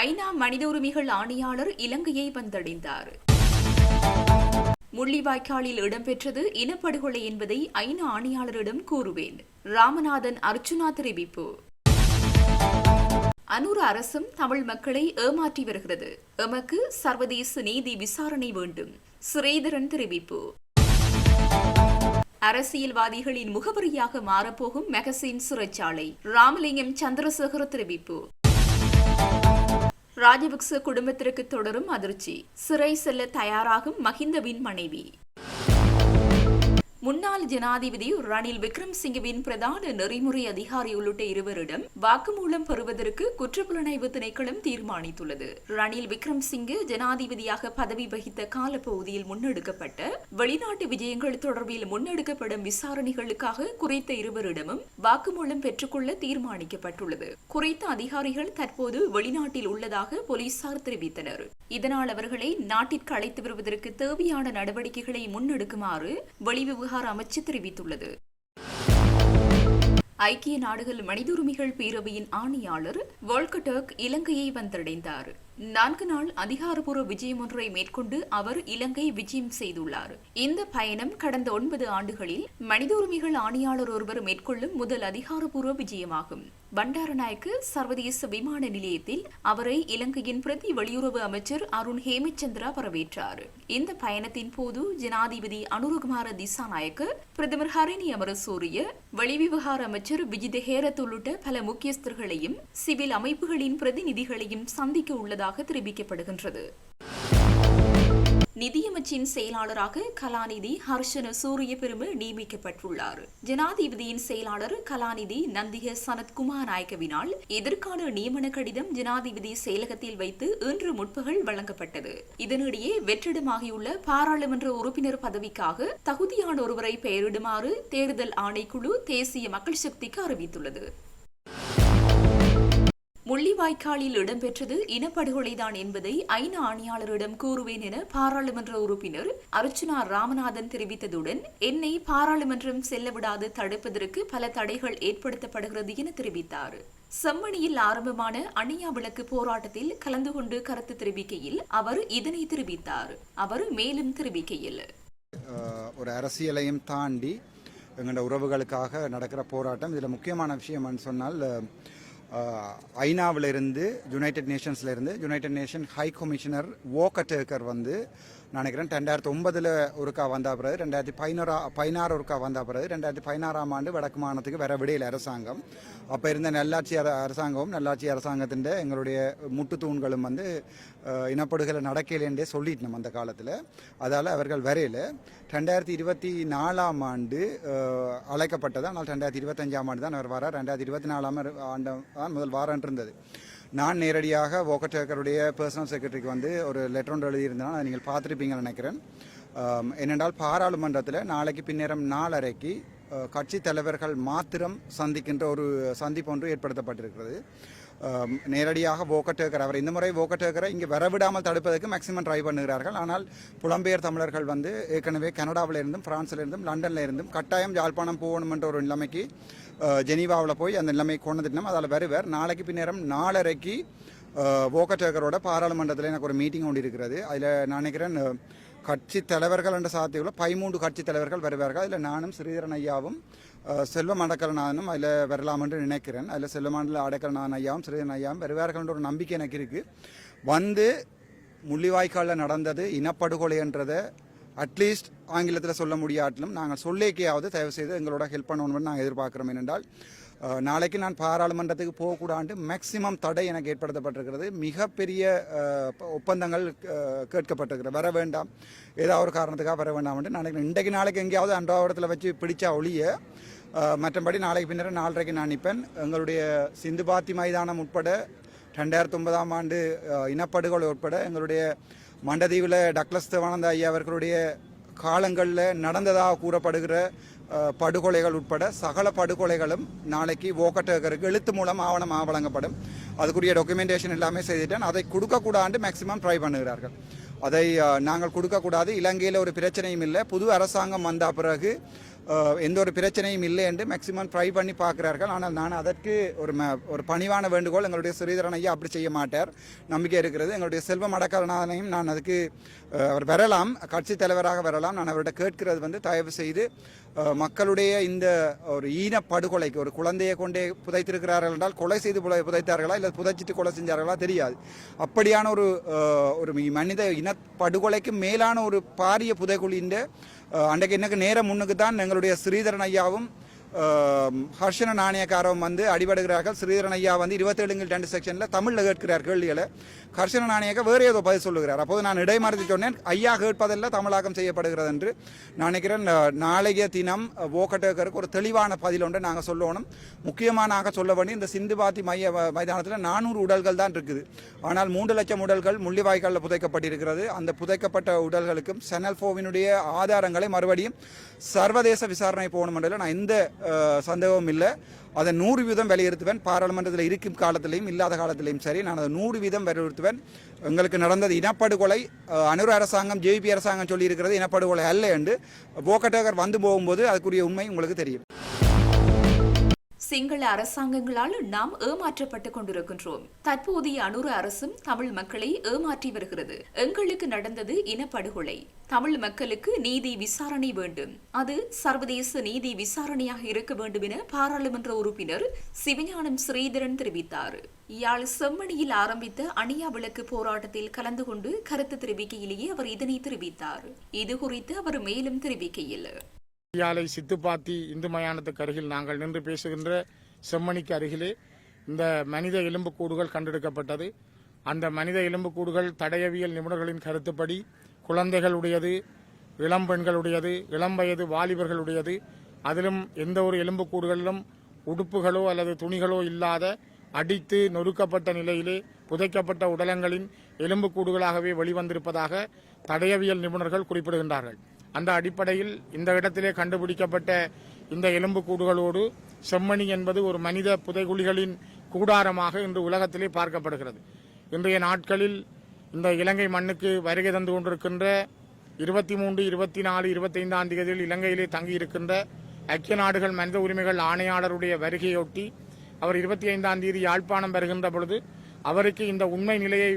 ஐநா மனித உரிமைகள் ஆணையாளர் இலங்கையை வந்தடைந்தார். முள்ளிவாய்க்காலில் இடம்பெற்றது இனப்படுகொலை என்பதை ஐநா ஆணையாளரிடம் கூறுவேன். ராமநாதன் அர்ச்சுனா தெரிவிப்பு. அனூர் அரசும் தமிழ் மக்களை ஏமாற்றி வருகிறது. எமக்கு சர்வதேச நீதி விசாரணை வேண்டும். சுரேதரன் தெரிவிப்பு. அரசியல்வாதிகளின் முகவரியாக மாறப்போகும் மெகசின் சிறைச்சாலை. ராமலிங்கம் சந்திரசேகர தெரிவிப்பு. ராஜபக்ச குடும்பத்திற்கு தொடரும் அதிர்ச்சி. சிறை செல்ல தயாராகும் மஹிந்தவின் மனைவி. முன்னாள் ஜனாதிபதி ரணில் விக்ரம்சிங்கவின் பிரதான நெறிமுறை அதிகாரி உள்ளிட்ட இருவரிடம் வாக்குமூலம் பெறுவதற்கு குற்றப்புலனாய்வு திணைக்களம் தீர்மானித்துள்ளது. ரணில் விக்ரம்சிங்கே ஜனாதிபதியாக பதவி வகித்த காலப்பகுதியில் முன்னெடுக்கப்பட்ட வெளிநாட்டு விஜயங்கள் தொடர்பில் முன்னெடுக்கப்படும் விசாரணைகளுக்காக குறித்த இருவரிடமும் வாக்குமூலம் பெற்றுக்கொள்ள தீர்மானிக்கப்பட்டுள்ளது. குறித்த அதிகாரிகள் தற்போது வெளிநாட்டில் உள்ளதாக போலீசார் தெரிவித்தனர். இதனால் அவர்களை நாட்டிற்கு அழைத்து வருவதற்கு தேவையான நடவடிக்கைகளை முன்னெடுக்குமாறு வெளிவிவகார அமைச்சு தெரிவித்துள்ளது. ஐக்கிய நாடுகள் மனித உரிமைகள் பேரவையின் ஆணையாளர் வோல்கடர்க் இலங்கையை வந்தடைந்தார். நான்கு நாள் அதிகாரப்பூர்வ விஜயம் ஒன்றை மேற்கொண்டு அவர் இலங்கை விஜயம் செய்துள்ளார். இந்த பயணம் கடந்த ஒன்பது ஆண்டுகளில் மனித உரிமைகள் ஆணையாளர் ஒருவர் மேற்கொள்ளும் முதல் அதிகாரப்பூர்வ விஜயமாகும். பண்டாரநாயக்கு சர்வதேச விமான நிலையத்தில் அவரை இலங்கையின் பிரதி வெளியுறவு அமைச்சர் அருண் ஹேமச்சந்திரா வரவேற்றார். இந்த பயணத்தின் போது ஜனாதிபதி அனுரகுமார திசாநாயக்கு பிரதமர் ஹரிணி அமரசூரிய வெளிவிவகார அமைச்சர் விஜித ஹேரத் உள்ளிட்ட பல முக்கியஸ்தர்களையும் சிவில் அமைப்புகளின் பிரதிநிதிகளையும் சந்திக்க உள்ளதாக தெரிவிக்கப்படுகின்றது. நிதியமைச்சின் செயலாளராக கலாநிதி ஹர்ஷன சூரிய பெரும நியமிக்கப்பட்டுள்ளார். ஜனாதிபதியின் செயலாளர் கலாநிதி நந்திக சனத்குமார் நாயக்கவினால் எதிர்கால நியமன கடிதம் ஜனாதிபதி செயலகத்தில் வைத்து இன்று முற்பகல் வழங்கப்பட்டது. இதனிடையே வெற்றிடமாகியுள்ள பாராளுமன்ற உறுப்பினர் பதவிக்காக தகுதியான ஒருவரை பெயரிடுமாறு தேர்தல் ஆணைக்குழு தேசிய மக்கள் சக்திக்கு அறிவித்துள்ளது. முள்ளிவாய்க்காலில் இடம்பெற்றது இனப்படுகொலைதான் என்பதை ஐநா ஆணையாளரிடம் கூறுவேன் என பாராளுமன்ற உறுப்பினர் அர்ச்சுனா ராமநாதன் தெரிவித்ததுடன் என்னை பாராளுமன்றம் செல்லவிடாது தடுப்பதற்கு பல தடைகள் ஏற்படுத்தப்படுகிறது என தெரிவித்தார். செம்மணியில் ஆரம்பமான அணியா விளக்கு போராட்டத்தில் கலந்து கொண்டு கருத்து தெரிவிக்கையில் அவர் இதனை தெரிவித்தார். அவர் மேலும் தெரிவிக்கையில் ஒரு அரசியலையும் தாண்டி எங்களோட உறவுகளுக்காக நடக்கிற போராட்டம் இதில் முக்கியமான விஷயம் சொன்னால் ஐநாவிலிருந்து யுனைடெட் நேஷன்ஸ்லேருந்து யுனைடெட் நேஷன் ஹை கமிஷனர் ஓக்கட்டேக்கர் வந்து நினைக்கிறேன் ரெண்டாயிரத்தி ஒன்பதில் ஒருக்கா வந்த பிறகு ரெண்டாயிரத்தி பதினோரா பதினாறு ஒருக்கா வந்த பிறகு ரெண்டாயிரத்தி பதினாறாம் ஆண்டு வடக்கு மாநிலத்துக்கு வர விடையில் அரசாங்கம். அப்போ இருந்த நல்லாட்சி அர அரசாங்கமும் நல்லாட்சி அரசாங்கத்தின் எங்களுடைய முட்டுத்தூண்களும் வந்து இனப்படுகளை நடக்கலேன்றே சொல்லிட்டோம் அந்த காலத்தில். அதால் அவர்கள் வரையில் ரெண்டாயிரத்தி இருபத்தி நாலாம் ஆண்டு அழைக்கப்பட்டது. ஆனால் ரெண்டாயிரத்தி இருபத்தஞ்சாம் ஆண்டு தான் அவர் வர ரெண்டாயிரத்தி இருபத்தி நாலாம் ஆண்டு தான் முதல் வாரம் இருந்தது. நான் நேரடியாக ஓக்கட்டேக்கருடைய பர்சனல் செக்ரட்டரிக்கு வந்து ஒரு லெட்டர் ஒன்று எழுதியிருந்தேன். அதை நீங்கள் பார்த்துருப்பீங்கன்னு நினைக்கிறேன். என்னென்றால் பாராளுமன்றத்தில் நாளைக்கு பின்னேரம் நாலரைக்கு கட்சி தலைவர்கள் மாத்திரம் சந்திக்கின்ற ஒரு சந்திப்பு ஒன்று ஏற்படுத்தப்பட்டிருக்கிறது. நேரடியாக ஓக்கட்டேக்கர் அவர் இந்த முறை ஓக்கட்டேக்கரை இங்கே வரவிடாமல் தடுப்பதற்கு மேக்சிமம் ட்ரை பண்ணுகிறார்கள். ஆனால் புலம்பெயர் தமிழர்கள் வந்து ஏற்கனவே கனடாவிலிருந்தும் இருந்தும் லண்டன்ல இருந்தும் லண்டனில் இருந்தும் கட்டாயம் யாழ்ப்பாணம் போகணும் என்ற ஒரு நிலைமைக்கு ஜெனீவாவில் போய் அந்த நிலைமை திட்டம் அதில் வருவார். நாளைக்கு பின்னேரம் நாலரைக்கு ஓக்கட்டேக்கரோட பாராளுமன்றத்தில் எனக்கு ஒரு மீட்டிங் ஒன்று இருக்கிறது. அதில் நான் நினைக்கிறேன் கட்சி தலைவர்கள் என்ற சாத்தியத்தில் பதிமூன்று கட்சி தலைவர்கள் வருவார்கள். அதில் நானும் ஸ்ரீதரன் ஐயாவும் செல்வம் அடக்கலநாதனும் அதில் வரலாம் என்று நினைக்கிறேன். அதில் செல்வமாண்டில் அடக்கலநாதன் ஐயாவும் ஸ்ரீதரன் ஐயாவும் வருவார்கள் ஒரு நம்பிக்கை எனக்கு இருக்குது வந்து முள்ளிவாய்க்காலில் நடந்தது இனப்படுகொலைன்றதை அட்லீஸ்ட் ஆங்கிலத்தில் சொல்ல முடியாட்டிலும் நாங்கள் சொல்லேக்கையாவது தயவு செய்து எங்களோட ஹெல்ப் பண்ணணும்னு நாங்கள் எதிர்பார்க்குறோம். என்னென்றால் நாளைக்கு நான் பாராளுமன்றத்துக்கு போகக்கூடாண்டு மேக்சிமம் தடை எனக்கு ஏற்படுத்தப்பட்டிருக்கிறது. மிகப்பெரிய ஒப்பந்தங்கள் கேட்கப்பட்டிருக்கிறது. வர வேண்டாம். ஏதாவது ஒரு காரணத்துக்காக வர வேண்டாம் நாளைக்கு இன்றைக்கு நாளைக்கு எங்கேயாவது அன்றாவடத்தில் வச்சு பிடிச்சா ஒழிய மற்றபடி நாளைக்கு பின்னர் நாலரைக்கு நான் நிற்பேன். எங்களுடைய சிந்து பாத்தி மைதானம் உட்பட ரெண்டாயிரத்தி ஒன்பதாம் ஆண்டு இனப்படுகொலை உட்பட எங்களுடைய மண்டதீவில் டக்ளஸ் தேவானந்த ஐயா அவர்களுடைய காலங்களில் நடந்ததாக கூறப்படுகிற படுகொலைகள் உட்பட சகல படுகொலைகளும் நாளைக்கு ஓக்கட்டகருக்கு எழுத்து மூலம் ஆவணமாக வழங்கப்படும். அதுக்குரிய டாக்குமெண்டேஷன் எல்லாமே செய்துட்டேன். அதை கொடுக்கக்கூடாது மேக்சிமம் ட்ரை பண்ணுகிறார்கள். அதை நாங்கள் கொடுக்கக்கூடாது. இலங்கையில் ஒரு பிரச்சனையும் இல்லை. புது அரசாங்கம் வந்த பிறகு எந்த ஒரு பிரச்சனையும் இல்லை என்று மேக்சிமம் ட்ரை பண்ணி பார்க்கிறார்கள். ஆனால் நான் அதற்கு ஒரு ம ஒரு பணிவான வேண்டுகோள் எங்களுடைய ஸ்ரீதரன் ஐயா அப்படி செய்ய மாட்டார். நம்பிக்கை இருக்கிறது. எங்களுடைய செல்வம் அடக்கலனாலையும் நான் அதுக்கு அவர் வரலாம். கட்சி தலைவராக வரலாம். நான் அவர்கிட்ட கேட்கிறது வந்து தயவு செய்து மக்களுடைய இந்த ஒரு ஈன படுகொலைக்கு ஒரு குழந்தையை கொண்டே புதைத்திருக்கிறார்கள் என்றால் கொலை செய்து புதை புதைத்தார்களா? இல்லை புதைச்சிட்டு கொலை செஞ்சார்களா? தெரியாது. அப்படியான ஒரு ஒரு மனித இன படுகொலைக்கு மேலான ஒரு பாரிய புதைக்குழியின் அன்றைக்கு இன்னைக்கு நேரம் முன்னுக்கு தான் எங்களுடைய ஸ்ரீதரன் ஐயாவும் ஹர்ஷன நாணயக்காரம் வந்து அடிபடுகிறார்கள். ஸ்ரீதரன் ஐயா வந்து இருபத்தேழுங்கள் ரெண்டு செக்ஷனில் தமிழில் கேட்கிறார் கேள்விகளை. ஹர்ஷன நாணயக்கா வேறு ஏதோ பதில் சொல்லுகிறார். அப்போது நான் இடைமறித்து சொன்னேன் ஐயா கேட்பதெல்லாம் தமிழாக்கம் செய்யப்படுகிறது என்று. நான் நினைக்கிறேன் நாளைய தினம் ஓக்கட்டேக்கருக்கு ஒரு தெளிவான பதில் ஒன்றை நாங்கள் சொல்லணும். முக்கியமாக சொல்ல வேண்டிய இந்த சிந்துபாத்தி மைய மைதானத்தில் நானூறு உடல்கள் தான் இருக்குது. ஆனால் மூன்று லட்சம் உடல்கள் முள்ளிவாய்க்காலில் புதைக்கப்பட்டிருக்கிறது. அந்த புதைக்கப்பட்ட உடல்களுக்கும் செனல் ஃபோவினுடைய ஆதாரங்களை மறுபடியும் சர்வதேச விசாரணை போகணும் என்றதில் நான் இந்த சந்தேகமும் இல்லை. அதை நூறு வீதம் வலியுறுத்துவேன். பாராளுமன்றத்தில் இருக்கும் காலத்திலையும் இல்லாத காலத்திலையும் சரி நான் அதை நூறு வீதம் வலியுறுத்துவேன். எங்களுக்கு நடந்தது இனப்படுகொலை. அனுர அரசாங்கம் ஜேபி அரசாங்கம் சொல்லியிருக்கிறது இனப்படுகொலை அல்ல என்று. போக்கட்டகர் வந்து போகும்போது அதுக்குரிய உண்மை உங்களுக்கு தெரியும். சிங்கள அரசாங்கங்களால் நாம் ஏமாற்றப்பட்டுக் கொண்டிருக்கின்றோம். தற்போதைய அனுர அரசும் தமிழ் மக்களை ஏமாற்றி வருகிறது. எங்களுக்கு நடந்தது இனப்படுகொலை. தமிழ் மக்களுக்கு நீதி விசாரணை வேண்டும். அது சர்வதேச நீதி விசாரணையாக இருக்க வேண்டும் என பாராளுமன்ற உறுப்பினர் சிவஞானம் ஸ்ரீதரன் தெரிவித்தார். யாழ் செம்மணியில் ஆரம்பித்த அணியா விளக்கு போராட்டத்தில் கலந்து கொண்டு கருத்து தெரிவிக்கையிலேயே அவர் இதனை தெரிவித்தார். இது குறித்து அவர் மேலும் தெரிவிக்கையில் யாலை சித்துப்பாத்தி இந்து மயானத்துக்கு அருகில் நாங்கள் நின்று பேசுகின்ற செம்மணிக்கு அருகிலே இந்த மனித எலும்புக்கூடுகள் கண்டெடுக்கப்பட்டது. அந்த மனித எலும்புக்கூடுகள் தடயவியல் நிபுணர்களின் கருத்துப்படி குழந்தைகளுடையது இளம் பெண்களுடையது இளம் வயது வாலிபர்களுடையது. அதிலும் எந்த ஒரு எலும்புக்கூடுகளிலும் உடுப்புகளோ அல்லது துணிகளோ இல்லாத அடித்து நொறுக்கப்பட்ட நிலையிலே புதைக்கப்பட்ட உடலங்களின் எலும்புக்கூடுகளாகவே வெளிவந்திருப்பதாக தடயவியல் நிபுணர்கள் குறிப்பிடுகின்றார்கள். அந்த அடிப்படையில் இந்த இடத்திலே கண்டுபிடிக்கப்பட்ட இந்த எலும்புக்கூடுகளோடு செம்மணி என்பது ஒரு மனித புதைகுழிகளின் கூடாரமாக இன்று உலகத்திலே பார்க்கப்படுகிறது. இன்றைய நாட்களில் இந்த இலங்கை மண்ணுக்கு வருகை தந்து கொண்டிருக்கின்ற இருபத்தி மூன்று இருபத்தி நாலு இருபத்தைந்தாம் தேதியில் இலங்கையிலே தங்கியிருக்கின்ற ஐக்கிய நாடுகள் மனித உரிமைகள் ஆணையாளருடைய வருகையொட்டி அவர் இருபத்தி ஐந்தாம் தேதி யாழ்ப்பாணம் வருகின்ற பொழுது அவருக்கு இந்த உண்மை நிலையை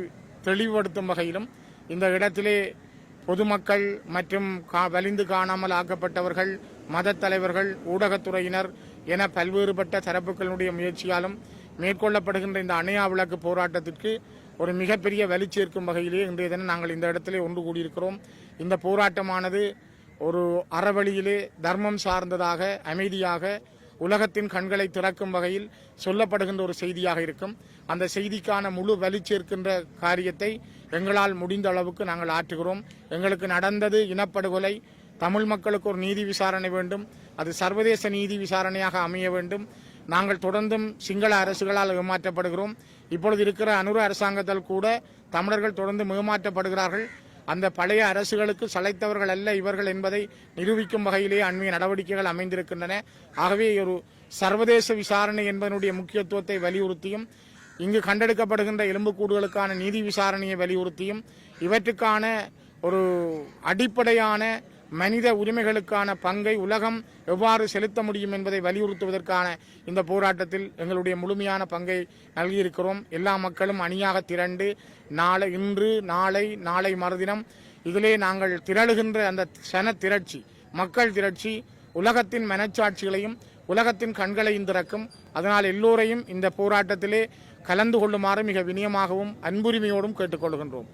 தெளிவுபடுத்தும் வகையிலும் இந்த இடத்திலே பொதுமக்கள் மற்றும் கா- வலிந்து காணாமல் ஆக்கப்பட்டவர்கள் மத தலைவர்கள் ஊடகத்துறையினர் என பல்வேறுபட்ட தரப்புகளுடைய முயற்சியாலும் மேற்கொள்ளப்படுகின்ற இந்த அணையா விளக்கு போராட்டத்திற்கு ஒரு மிகப்பெரிய வலி சேர்க்கும் வகையிலே இன்றைய தினம் நாங்கள் இந்த இடத்திலே ஒன்று கூடியிருக்கிறோம். இந்த போராட்டமானது ஒரு அறவழியிலே தர்மம் சார்ந்ததாக அமைதியாக உலகத்தின் கண்களை திறக்கும் வகையில் சொல்லப்படுகின்ற ஒரு செய்தியாக இருக்கும். அந்த செய்திக்கான முழு வலி சேர்க்கின்ற காரியத்தை எங்களால் முடிந்த அளவுக்கு நாங்கள் ஆற்றுகிறோம். எங்களுக்கு நடந்தது இனப்படுகொலை. தமிழ் மக்களுக்கு ஒரு நீதி விசாரணை வேண்டும். அது சர்வதேச நீதி விசாரணையாக அமைய வேண்டும். நாங்கள் தொடர்ந்தும் சிங்கள அரசுகளால் ஏமாற்றப்படுகிறோம். இப்பொழுது இருக்கிற அனுர அரசாங்கத்தால் கூட தமிழர்கள் தொடர்ந்து ஏமாற்றப்படுகிறார்கள். அந்த பழைய அரசுகளுக்கு சளைத்தவர்கள் அல்ல இவர்கள் என்பதை நிரூபிக்கும் வகையிலேயே அண்மைய நடவடிக்கைகள் அமைந்திருக்கின்றன. ஆகவே ஒரு சர்வதேச விசாரணை என்பதனுடைய முக்கியத்துவத்தை வலியுறுத்தியும் இங்கு கண்டெடுக்கப்படுகின்ற எலும்புக்கூடுகளுக்கான நீதி விசாரணையை வலியுறுத்தியும் இவற்றுக்கான ஒரு அடிப்படையான மனித உரிமைகளுக்கான பங்கை உலகம் எவ்வாறு செலுத்த முடியும் என்பதை வலியுறுத்துவதற்கான இந்த போராட்டத்தில் எங்களுடைய முழுமையான பங்கை நல்கியிருக்கிறோம். எல்லா மக்களும் அணியாக திரண்டு நாளை இன்று நாளை நாளை மறுதினம் இதிலே நாங்கள் திரளுகின்ற அந்த சன திரட்சி மக்கள் திரட்சி உலகத்தின் மனச்சாட்சிகளையும் உலகத்தின் கண்களையும் திறக்கும். அதனால் எல்லோரையும் இந்த போராட்டத்திலே கலந்து கொள்ளுமாறு மிக வினயமாகவும் அன்புரிமையோடும் கேட்டுக்கொள்கின்றோம்.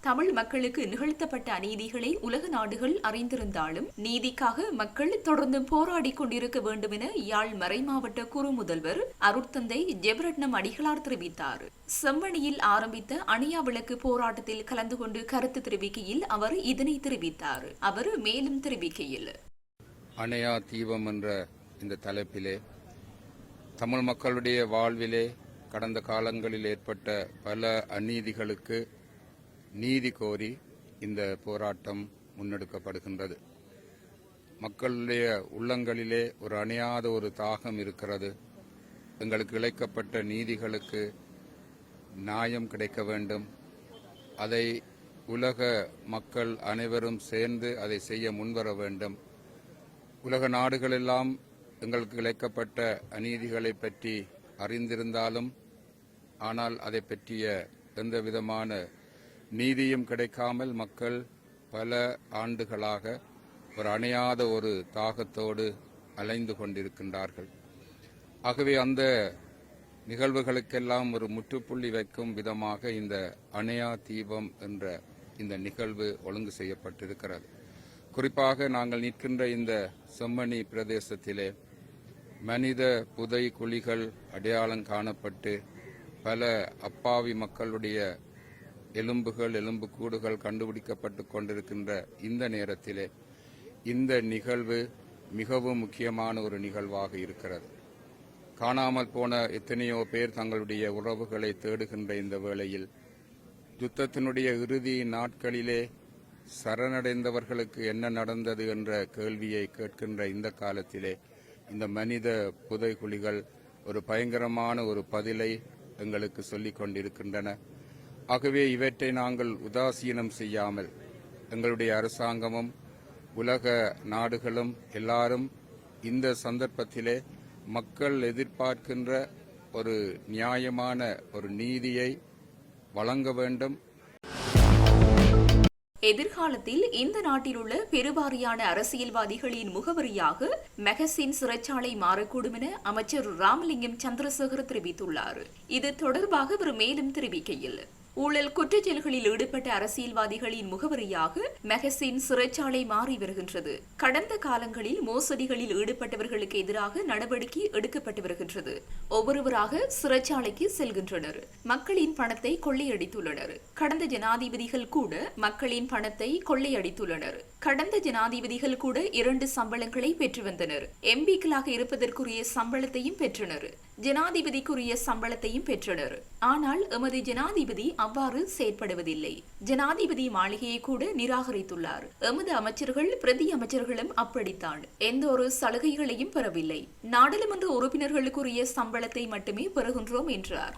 தமிழ் மக்களுக்கு நிகழ்த்தப்பட்ட அநீதிகளை உலக நாடுகள் அறிந்திருந்தாலும் நீதிக்காக மக்கள் தொடர்ந்து போராடி கொண்டிருக்க வேண்டும் என யாழ் மறைமாவட்ட குறு முதல்வர் அருட்தந்தை ஜெபரட்னம் அடிகளார் தெரிவித்தார். செம்மணியில் ஆரம்பித்த அணியா விளக்கு போராட்டத்தில் கலந்து கொண்டு கருத்து தெரிவிக்கையில் அவர் இதனை தெரிவித்தார். அவர் மேலும் தெரிவிக்கையில் அணையா தீபம் என்ற இந்த தலைப்பிலே தமிழ் மக்களுடைய வாழ்விலே கடந்த காலங்களில் ஏற்பட்ட பல அநீதிகளுக்கு நீதி கோரி இந்த போராட்டம் முன்னெடுக்கப்படுகின்றது. மக்களுடைய உள்ளங்களிலே ஒரு அணையாத ஒரு தாகம் இருக்கிறது. எங்களுக்கு இழைக்கப்பட்ட நீதிகளுக்கு நியாயம் கிடைக்க வேண்டும். அதை உலக மக்கள் அனைவரும் சேர்ந்து அதை செய்ய முன்வர வேண்டும். உலக நாடுகளெல்லாம் எங்களுக்கு இழைக்கப்பட்ட அநீதிகளை பற்றி அறிந்திருந்தாலும் ஆனால் அதை பற்றிய எந்த விதமான நீதியும் கிடைக்காமல் மக்கள் பல ஆண்டுகளாக ஒரு அணையாத ஒரு தாகத்தோடு அலைந்து கொண்டிருக்கின்றார்கள். ஆகவே அந்த நிகழ்வுகளுக்கெல்லாம் ஒரு முற்றுப்புள்ளி வைக்கும் விதமாக இந்த அணையா தீபம் என்ற இந்த நிகழ்வு ஒழுங்கு செய்யப்பட்டிருக்கிறது. குறிப்பாக நாங்கள் நிற்கின்ற இந்த செம்மணி பிரதேசத்திலே மனித புதை குழிகள் அடையாளம் காணப்பட்டு பல அப்பாவி மக்களுடைய எலும்புகள் எலும்புக்கூடுகள் கண்டுபிடிக்கப்பட்டு கொண்டிருக்கின்ற இந்த நேரத்திலே இந்த நிகழ்வு மிகவும் முக்கியமான ஒரு நிகழ்வாக இருக்கிறது. காணாமல் போன எத்தனையோ பேர் தங்களுடைய உறவுகளை தேடுகின்ற இந்த வேளையில் யுத்தத்தினுடைய இறுதி நாட்களிலே சரணடைந்தவர்களுக்கு என்ன நடந்தது என்ற கேள்வியை கேட்கின்ற இந்த காலத்திலே இந்த மனித புதைகுழிகள் ஒரு பயங்கரமான ஒரு பதிலை எங்களுக்கு சொல்லிக் கொண்டிருக்கின்றன. ஆகவே இவற்றை நாங்கள் உதாசீனம் செய்யாமல் எங்களுடைய அரசாங்கமும் உலக நாடுகளும் எல்லாரும் இந்த சந்தர்ப்பத்திலே மக்கள் எதிர்பார்க்கின்ற ஒரு நியாயமான ஒரு நீதியை வழங்க வேண்டும். எதிர்காலத்தில் இந்த நாட்டில் உள்ள பெருவாரியான அரசியல்வாதிகளின் முகவரியாக மெகசின் சிறைச்சாலை மாறக்கூடும் என அமைச்சர் ராமலிங்கம் சந்திரசேகர் தெரிவித்துள்ளார். இது தொடர்பாக அவர் மேலும் தெரிவிக்கையில் ஊழல் குற்றச்செயல்களில் ஈடுபட்ட அரசியல்வாதிகளின் முகவரியாக மெகசின் சிறைச்சாலை மாறி வருகின்றது. கடந்த காலங்களில் மோசடிகளில் ஈடுபட்டவர்களுக்கு எதிராக நடவடிக்கை எடுக்கப்பட்டு வருகின்றது. ஒவ்வொருவராக சிறைச்சாலைக்கு செல்கின்றனர். மக்களின் பணத்தை கொள்ளையடித்துள்ளனர். கடந்த ஜனாதிபதிகள் கூட மக்களின் பணத்தை கொள்ளையடித்துள்ளனர். கடந்த ஜனாதிபதிகள் கூட இரண்டு சம்பளங்களை பெற்று வந்தனர். எம்பிக்களாக இருப்பதற்குரிய சம்பளத்தையும் பெற்றனர். ஜனாதிபதிக்குரிய சம்பளத்தையும் பெற்றனர். ஆனால் எமது ஜனாதிபதி அவ்வாறு செயற்படுவதில்லை. ஜனாதிபதி மாளிகையை கூட நிராகரித்துள்ளார். எமது அமைச்சர்கள் பிரதி அமைச்சர்களும் அப்படித்தான். எந்த ஒரு சலுகைகளையும் பெறவில்லை. நாடாளுமன்ற உறுப்பினர்களுக்குரிய சம்பளத்தை மட்டுமே பெறுகின்றோம் என்றார்.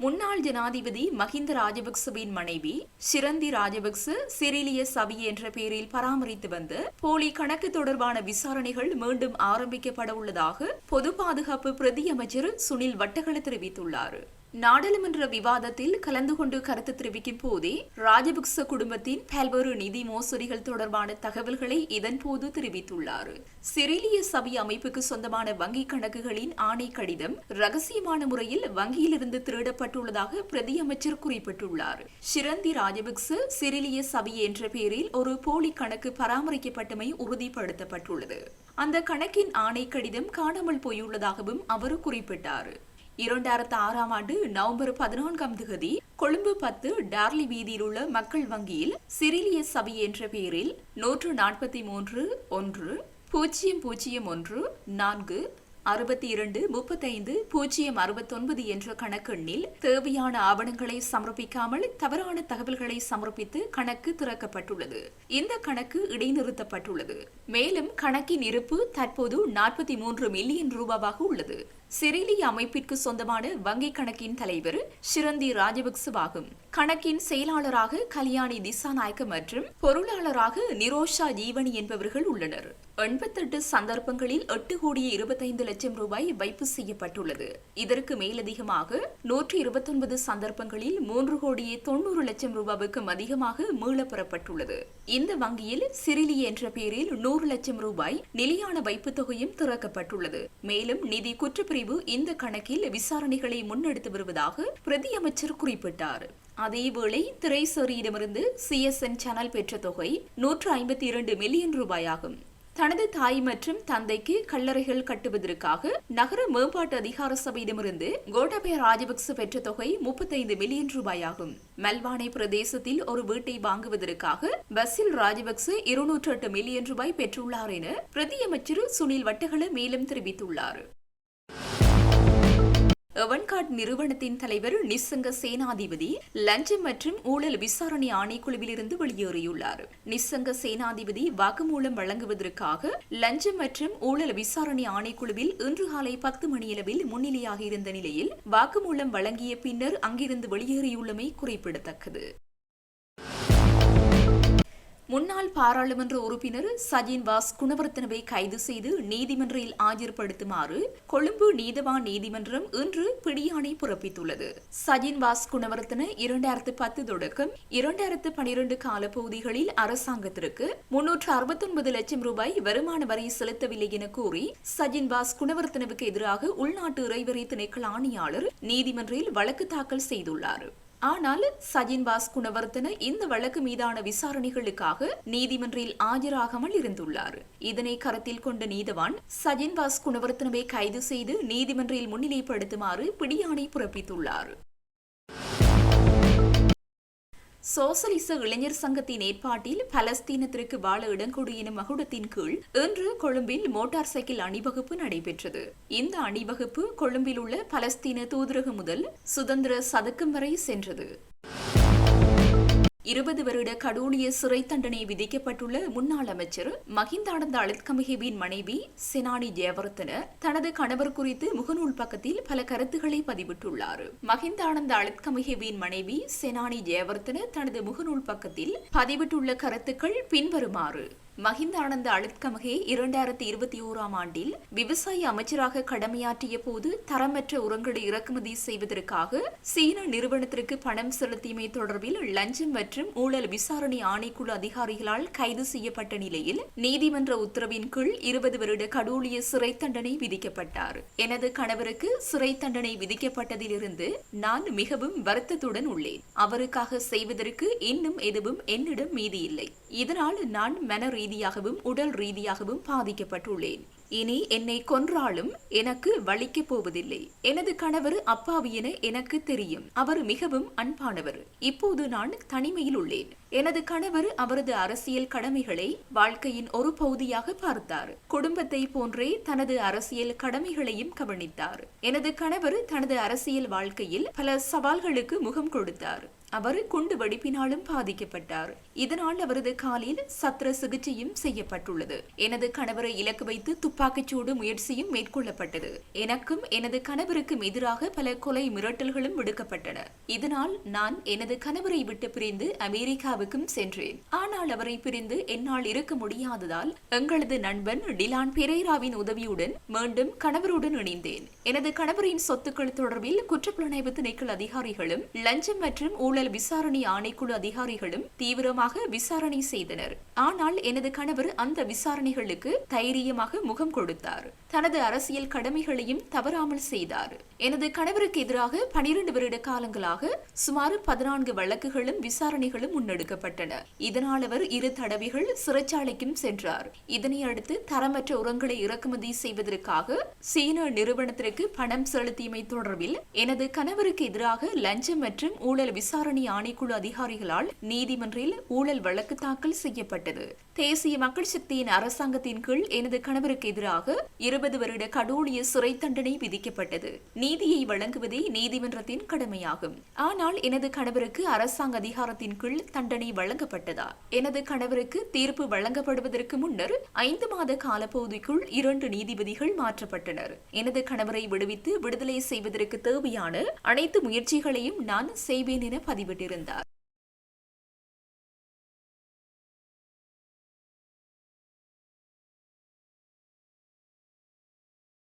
முன்னாள் ஜனாதிபதி மஹிந்த ராஜபக்சவின் மனைவி சிரந்தி ராஜபக்ச சிரிலிய சபி என்ற பெயரில் பராமரித்து வந்த போலி கணக்கு தொடர்பான விசாரணைகள் மீண்டும் ஆரம்பிக்கப்பட உள்ளதாக பொது பாதுகாப்பு பிரதி அமைச்சர் சுனில் வட்டகள தெரிவித்துள்ளார். நாடாளுமன்ற விவாதத்தில் கலந்து கொண்டு கருத்து தெரிவிக்கும் போதே ராஜபக்ச குடும்பத்தின் பல்வேறு நிதி மோசடிகள் தொடர்பான தகவல்களை இதன்போது தெரிவித்துள்ளார். சிரிலிய சபை அமைப்புக்கு சொந்தமான வங்கிக் கணக்குகளின் ஆணை கடிதம் ரகசியமான முறையில் வங்கியிலிருந்து திருடப்பட்டுள்ளதாக பிரதியமைச்சர் குறிப்பிட்டுள்ளார். ஷிரந்தி ராஜபக்ச சிரிலிய சபை என்ற பெயரில் ஒரு போலி கணக்கு பராமரிக்கப்பட்டமை உறுதிப்படுத்தப்பட்டுள்ளது. அந்த கணக்கின் ஆணை கடிதம் காணாமல் போயுள்ளதாகவும் அவர் குறிப்பிட்டார். இரண்டாயிரத்து ஆறாம் ஆண்டு நவம்பர் பதினான்காம் தேதி கொழும்பு பத்து டார்லி வீதியில் உள்ள மக்கள் வங்கியில் சிறிலிய சபை என்ற பெயரில் நூற்று நாற்பத்தி மூன்று ஒன்று பூஜ்ஜியம் பூஜ்ஜியம் ஒன்று நான்கு அறுபத்தி இரண்டு முப்பத்தைந்து பூஜ்ஜியம் அறுபத்தொன்பது என்ற கணக்கெண்ணில் தேவையான ஆவணங்களை சமர்ப்பிக்காமல் தவறான தகவல்களை சமர்ப்பித்து கணக்கு திறக்கப்பட்டுள்ளது. இந்த கணக்கு இடைநிறுத்தப்பட்டுள்ளது. மேலும் கணக்கின் இருப்பு தற்போது நாற்பத்தி மூன்று மில்லியன் ரூபாவாக உள்ளது. சிறிலி அமைப்பிற்கு சொந்தமான வங்கிக் கணக்கின் தலைவர் ஷிரந்தி ராஜபக்சவாகும். கணக்கின் செயலாளராக கல்யாணி திசாநாயக்க மற்றும் பொருளாளராக நிரோஷா ஜீவனி என்பவர்கள் உள்ளனர். எண்பத்தெட்டு சந்தர்ப்பங்களில் எட்டு கோடியே இருபத்தைந்து லட்சம் ரூபாய் வைப்பு செய்யப்பட்டுள்ளது. இதற்கு மேலதிகமாக நூற்றி இருபத்தொன்பது சந்தர்ப்பங்களில் மூன்று கோடியே தொண்ணூறு லட்சம் ரூபாவுக்கும் அதிகமாக மீளப்பெறப்பட்டுள்ளது. இந்த வங்கியில் சிறிலி என்ற பெயரில் நூறு லட்சம் ரூபாய் நிலையான வைப்பு தொகையும் திறக்கப்பட்டுள்ளது. மேலும் நிதி குற்றப்பிரிவு இந்த கணக்கில் விசாரணைகளை முன்னெடுத்து வருவதாக பிரதியமைச்சர் குறிப்பிட்டார். அதேவேளை திரைசேரியிடமிருந்து சிஎஸ்என் சேனல் பெற்ற தொகை நூற்று ஐம்பத்தி இரண்டு மில்லியன் ரூபாயாகும். தனது தாய் மற்றும் தந்தைக்கு கல்லறைகள் கட்டுவதற்காக நகர மேம்பாட்டு அதிகார சபையிடமிருந்து கோட்டாபய ராஜபக்ச பெற்ற தொகை முப்பத்தைந்து மில்லியன் ரூபாயாகும். மல்வானை பிரதேசத்தில் ஒரு வீட்டை வாங்குவதற்காக பசில் ராஜபக்ச இருநூற்று எட்டு மில்லியன் ரூபாய் பெற்றுள்ளார் என பிரதியமைச்சர் சுனில் வட்டகள மேலும் தெரிவித்துள்ளார். எவன்கார்ட் நிறுவனத்தின் தலைவர் நிசங்க சேனாதிபதி லஞ்சம் மற்றும் ஊழல் விசாரணை ஆணைக்குழுவிலிருந்து வெளியேறியுள்ளார். நிசங்க சேனாதிபதி வாக்குமூலம் வழங்குவதற்காக லஞ்சம் மற்றும் ஊழல் விசாரணை ஆணைக்குழுவில் இன்று காலை பத்து மணியளவில் முன்னிலையாக இருந்த நிலையில் வாக்குமூலம் வழங்கிய பின்னர் அங்கிருந்து வெளியேறியுள்ளமை குறிப்பிடத்தக்கது. முன்னாள் பாராளுமன்ற உறுப்பினர் சஜின் வாஸ் குணவர்த்தனவை கைது செய்து நீதிமன்றில் ஆஜர்படுத்துமாறு கொழும்பு நீதவான் நீதிமன்றம் இன்று பிடியாணை பிறப்பித்துள்ளது. சஜின் வாஸ் குணவர்த்தன இரண்டாயிரத்து பத்து தொடக்கம் இரண்டாயிரத்து பனிரெண்டு காலப்பகுதிகளில் அரசாங்கத்திற்கு முன்னூற்று அறுபத்தொன்பது லட்சம் ரூபாய் வருமான வரி செலுத்தவில்லை என கூறி சஜின் வாஸ் குணவர்த்தனவுக்கு எதிராக உள்நாட்டு இறைவரி திணைக்கள ஆணையாளர் நீதிமன்றில் வழக்கு தாக்கல் செய்துள்ளார். ஆனால் சஜின் வாஸ் குணவர்த்தன இந்த வழக்கு மீதான விசாரணைகளுக்காக நீதிமன்றில் ஆஜராகாமல் இருந்துள்ளார். இதனை கருத்தில் கொண்ட நீதவான் சஜின் வாஸ் குணவர்த்தனவை கைது செய்து நீதிமன்றில் முன்னிலைப்படுத்துமாறு பிடியாணை பிறப்பித்துள்ளார். சோசலிச இளைஞர் சங்கத்தின் ஏற்பாட்டில் பலஸ்தீனத்திற்கு வாழ இடங்கொடு மகுடத்தின் கீழ் இன்று கொழும்பில் மோட்டார் சைக்கிள் அணிவகுப்பு நடைபெற்றது. இந்த அணிவகுப்பு கொழும்பில் உள்ள பலஸ்தீன தூதரகம் முதல் சுதந்திர சதுக்கம் வரை சென்றது. இருபது வருட கடூழிய சிறை தண்டனை விதிக்கப்பட்டுள்ள முன்னாள் அமைச்சர் மஹிந்தானந்த அழுத்கமிகேவின் மனைவி செனானி ஜெயவர்த்தன தனது கணவர் குறித்து முகநூல் பக்கத்தில் பல கருத்துக்களை பதிவிட்டுள்ளார். மஹிந்தானந்த அழுத்கமிகேவின் மனைவி செனானி ஜெயவர்த்தன தனது முகநூல் பக்கத்தில் பதிவிட்டுள்ள கருத்துக்கள் பின்வருமாறு மஹிந்தானந்த அழுத்கமகே இரண்டாயிரத்தி இருபத்தி ஓராம் ஆண்டில் விவசாய அமைச்சராக கடமையாற்றிய போது தரமற்ற உரங்களை இறக்குமதி செய்வதற்காக சீன நிறுவனத்திற்கு பணம் செலுத்தியமை தொடர்பில் லஞ்சம் மற்றும் ஊழல் விசாரணை ஆணைக்குழு அதிகாரிகளால் கைது செய்யப்பட்ட நிலையில் நீதிமன்ற உத்தரவின் கீழ் இருபது வருட கடூழிய சிறை தண்டனை விதிக்கப்பட்டார். எனது கணவருக்கு சிறை தண்டனை விதிக்கப்பட்டதிலிருந்து நான் மிகவும் வருத்தத்துடன் உள்ளேன். அவருக்காக செய்வதற்கு இன்னும் எதுவும் என்னிடம் மீதி இல்லை. இதனால் நான் மன ரீதியாகவும் உடல் ரீதியாகவும் பாதிக்கப்பட்டுள்ளேன். இனி என்னை கொன்றாலும் எனக்கு வலிக்கப் போவதில்லை. எனது கணவர் அப்பாவி என எனக்கு தெரியும். அவர் மிகவும் அன்பானவர். இப்போது நான் தனிமையில் உள்ளேன். எனது கணவர் அவரது அரசியல் கடமைகளை வாழ்க்கையின் ஒரு பகுதியாக பார்த்தார். குடும்பத்தை போன்றே தனது அரசியல் கடமைகளையும் கவனித்தார். எனது கணவர் தனது அரசியல் வாழ்க்கையில் பல சவால்களுக்கு முகம் கொடுத்தார். அவர் குண்டு வெடிப்பினாலும் பாதிக்கப்பட்டார். இதனால் அவரது காலில் சத்திர சிகிச்சையும் செய்யப்பட்டுள்ளது. எனது கணவரை இலக்கு வைத்து துப்பாக்கிச்சூடு முயற்சியும் மேற்கொள்ளப்பட்டது. எனக்கும் எனது கணவருக்கும் எதிராக பல கொலை மிரட்டல்களும் விடுக்கப்பட்டன. இதனால் நான் எனது கணவரை விட்டு பிரிந்து அமெரிக்காவுக்கும் சென்றேன். ஆனால் அவரை பிரிந்து என்னால் இருக்க முடியாததால் எங்களது நண்பன் டிலான் பெரேராவின் உதவியுடன் மீண்டும் கணவருடன் இணைந்தேன். எனது கணவரின் சொத்துக்கள் தொடர்பில் குற்றப்புலனாய்வு திணைக்கள் அதிகாரிகளும் லஞ்சம் மற்றும் ஊழல் விசாரணை ஆணைக்குழு அதிகாரிகளும் தீவிரமாக விசாரணை செய்தனர். ஆனால் எனது கணவர் அந்த விசாரணைகளுக்கு தைரியமாக முகம் கொடுத்தார். தனது அரசியல் கடமைகளையும் தவறாமல் செய்தார். எனது கணவருக்கு எதிராக பனிரெண்டு வருட காலங்களாக சுமார் பதினான்கு வழக்குகளும் விசாரணைகளும் முன்னெடுக்கப்பட்டன. இதனால் அவர் இரு தடவைகள் சிறைச்சாலைக்கும் சென்றார். இதனை அடுத்து தரமற்ற உரங்களை இறக்குமதி செய்வதற்காக சீன நிறுவனத்திற்கு பணம் செலுத்தியமை தொடர்பில் எனது கணவருக்கு எதிராக லஞ்சம் மற்றும் ஊழல் விசாரணை விசாரணை ஆணைக்குழு அதிகாரிகளால் நீதிமன்றில் ஊழல் வழக்கு தாக்கல் செய்யப்பட்டது. தேசிய மக்கள் சக்தியின் அரசாங்கத்தின் கீழ் எனது கணவருக்கு எதிராக இருபது வருட கடூழிய சிறை தண்டனை விதிக்கப்பட்டது. நீதியை வழங்குவதே நீதிமன்றத்தின் கடமையாகும். ஆனால் எனது கணவருக்கு அரசாங்க அதிகாரத்தின் கீழ் தண்டனை வழங்கப்பட்டதா? எனது கணவருக்கு தீர்ப்பு வழங்கப்படுவதற்கு முன்னர் ஐந்து மாத காலப்பகுதிக்குள் இரண்டு நீதிபதிகள் மாற்றப்பட்டனர். எனது கணவரை விடுவித்து விடுதலை செய்வதற்கு தேவையான அனைத்து முயற்சிகளையும் நான் செய்வேன் என பதிவு பதிவிட்டிருந்தார்